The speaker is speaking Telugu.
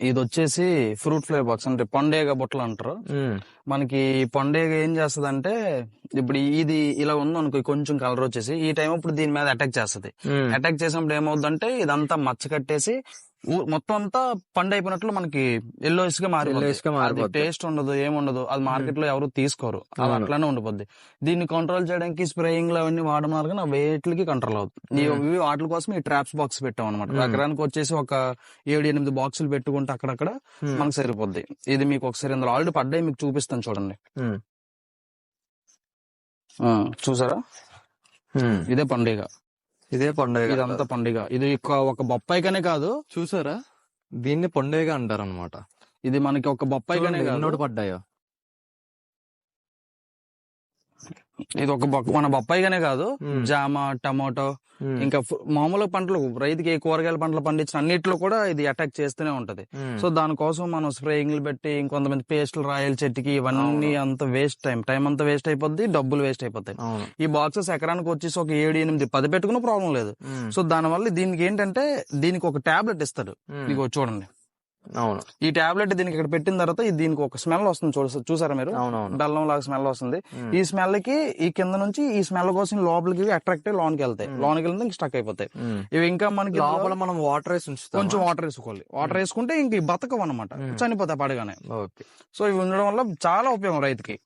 ఇది వచ్చేసి ఫ్రూట్ ఫ్లేవర్ బాక్స్ అంటే పండేగ బుట్టలు అంటారు. మనకి పండేగ ఏం చేస్తది అంటే ఇప్పుడు ఇది ఇలా ఉంది అనుకో కొంచెం కలర్ వచ్చేసి ఈ టైం ఇప్పుడు దీని మీద అటాక్ చేస్తది. అటాక్ చేసినప్పుడు ఏమవుతుందంటే ఇదంతా మచ్చ కట్టేసి మొత్తం అంతా పండు అయిపోయినట్లు మనకి ఎల్లోయిస్గా మారిపోద్ది. టేస్ట్ ఉండదు ఏముండదు అది మార్కెట్లో ఎవరు తీసుకోరు. అది. అట్లానే ఉండిపోద్ది. దీన్ని కంట్రోల్ చేయడానికి స్ప్రేయింగ్ అవన్నీ వాడడం వల్ల వేట్లకి కంట్రోల్ అవుతుంది. ఇవి వాటి కోసం ఈ ట్రాప్స్ బాక్స్ పెట్టాం అనమాట. ఎకరానికి వచ్చేసి ఒక ఏడు ఎనిమిది బాక్సులు పెట్టుకుంటే అక్కడక్కడ మనకు సరిపోద్ది. ఇది మీకు ఒకసారి ఇందులో ఆల్రెడీ పడ్డాయి మీకు చూపిస్తాను చూడండి. చూసారా. ఇదే పండుగ. ఇదే పండుగ. ఇదంతా పండుగ. ఇది ఒక- బొప్పాయికనే కాదు. చూసారా? దీన్ని పండుగ అంటారు అనమాట ఇది మనకి ఒక బొప్పాయికనే కాదు. ఎన్నోటి పడ్డాయో. ఇది ఒక మన బొప్పాయిగానే కాదు. జామ టమాటో ఇంకా మామూలు పంటలు రైతుకి ఏ కూరగాయల పంటలు పండించిన అన్నిట్లో కూడా ఇది అటాక్ చేస్తూనే ఉంటది. సో దానికోసం మనం స్ప్రేయింగ్లు పెట్టి ఇంకొంతమంది పేస్టులు రాయల చెట్టుకి ఇవన్నీ అంత వేస్ట్ టైం టైం అంతా వేస్ట్ అయిపోద్ది డబ్బులు వేస్ట్ అయిపోతాయి. ఈ బాక్సెస్ ఎకరానికి వచ్చేసి ఒక ఏడు ఎనిమిది పది పెట్టుకున్న ప్రాబ్లం లేదు. సో దానివల్ల దీనికి ఏంటంటే దీనికి ఒక టాబ్లెట్ ఇస్తాడు. ఇగో చూడండి. అవును. ఈ టాబ్లెట్ దీనికి ఇక్కడ పెట్టిన తర్వాత దీనికి ఒక స్మెల్ వస్తుంది చూసారా మీరు? బెల్లం లాగా స్మెల్ వస్తుంది. ఈ స్మెల్కి ఈ కింద నుంచి ఈ స్మెల్ కోసం లోపలికి అట్రాక్ట్ అయ్యి లోనికి వెళ్తాయి. లోనికి వెళ్తే స్టక్ అయిపోతాయి. ఇవి ఇంకా మనకి లోపల మనం వాటర్ వేసి కొంచెం వాటర్ వేసుకోవాలి. వాటర్ వేసుకుంటే ఇంక ఇవి బతకవు అనమాట. చనిపోతాయి పడగానే. సో ఇవి ఉండడం వల్ల చాలా ఉపయోగం రైతుకి.